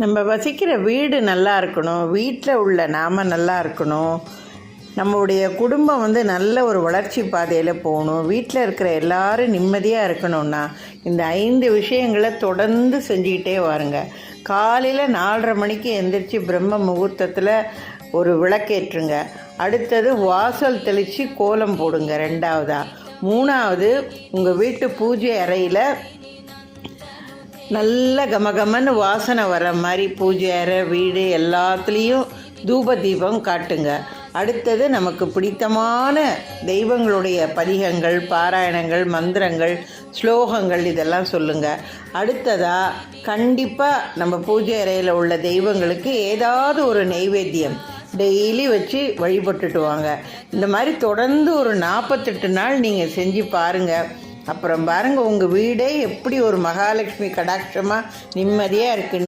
நம்ம வசிக்கிற வீடு நல்லா இருக்கணும். வீட்டில் உள்ள நாம் நல்லா இருக்கணும். நம்மளுடைய குடும்பம் வந்து நல்ல ஒரு வளர்ச்சி பாதையில் போகணும். வீட்டில் இருக்கிற எல்லாரும் நிம்மதியாக இருக்கணும்னா இந்த ஐந்து விஷயங்களை தொடர்ந்து செஞ்சுக்கிட்டே வாருங்க. காலையில் நாலரை மணிக்கு எந்திரிச்சு பிரம்ம முகூர்த்தத்தில் ஒரு விளக்கேற்றுங்க. அடுத்தது வாசல் தெளித்து கோலம் போடுங்க ரெண்டாவதாக மூணாவது உங்கள் வீட்டு பூஜை அறையில் நல்ல கமகமன்னு வாசனை வர மாதிரி பூஜை அறை வீடு எல்லாத்துலேயும் தூப தீபம் காட்டுங்க. அடுத்தது நமக்கு பிடித்தமான தெய்வங்களுடைய பதிகங்கள் பாராயணங்கள் மந்திரங்கள் ஸ்லோகங்கள் இதெல்லாம் சொல்லுங்கள் அடுத்ததாக கண்டிப்பாக நம்ம பூஜை அறையில் உள்ள தெய்வங்களுக்கு ஏதாவது ஒரு நெய்வேத்தியம் டெய்லி வச்சு வழிபட்டுட்டு வாங்க. இந்த மாதிரி தொடர்ந்து ஒரு நாற்பத்தெட்டு நாள் நீங்கள் செஞ்சு பாருங்கள் அப்புறம் பாருங்கள் உங்கள் வீடே எப்படி ஒரு மகாலட்சுமி கடாட்சமாக நிம்மதியாக இருக்குன்னு